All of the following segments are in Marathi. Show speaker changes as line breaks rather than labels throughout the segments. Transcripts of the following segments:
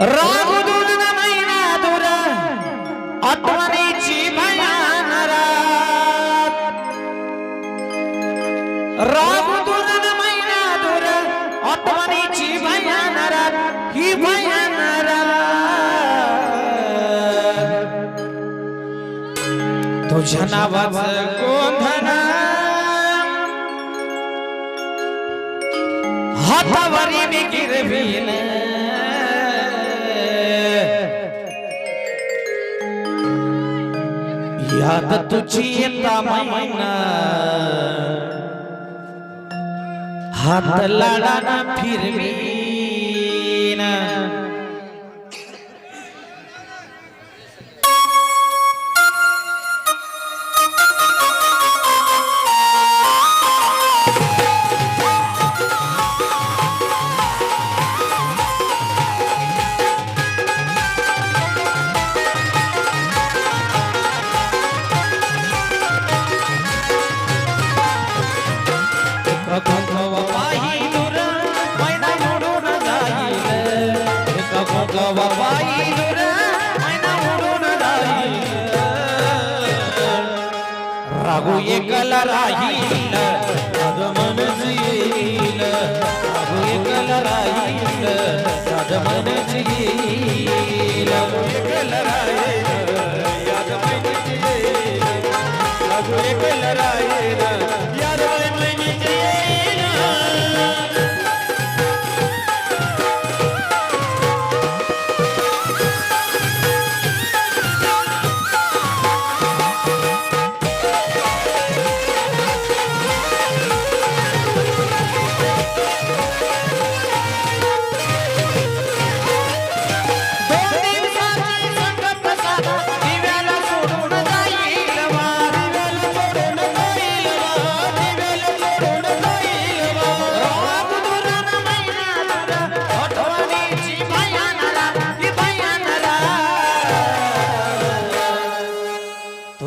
रामदूत महिना दूर आत्मनेची भयान रात रामदूत महिना दूर आत्मनेची भयान ही भयान तुझ्या नावाचं गोंधन हातावरी मी गिरवीन. याद तुझी येता मैना हात लाडाना फिरवी. रागू एकला राहील. राग मनच येईल. रागू एकला राहील. राग मनच येईल. रागू एकला राहील. याद मनच येईल. रागू एकला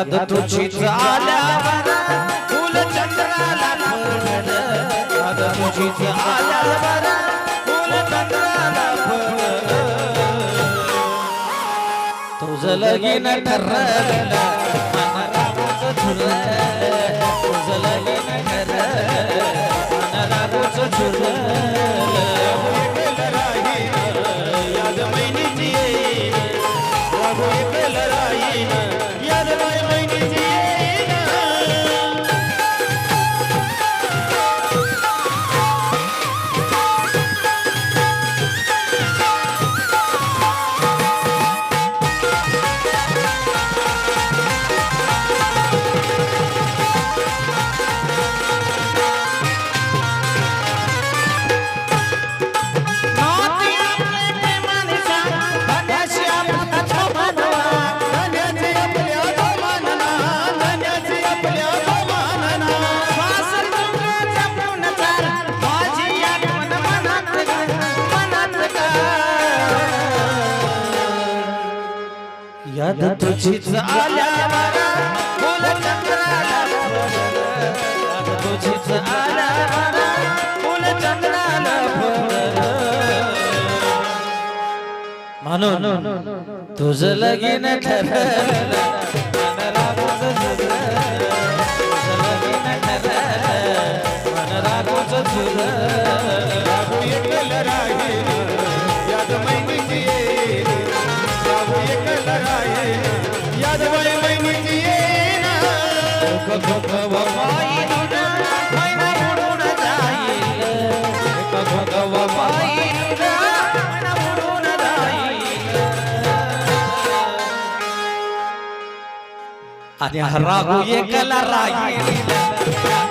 याद तुझी आल्यावर फुल चंद्राला फळलं याद तुझी आल्यावर फुल चंद्राला फळलं तुझं लगीन ठरलं. मन तुझं लगीन ठरलं. याद तुझीच आल्यावर फुल चंद्राला. याद तुझीच आल्यावर फुल चंद्राला. म्हणून तुझं लगीन ठरलं आणि हा एकला राहील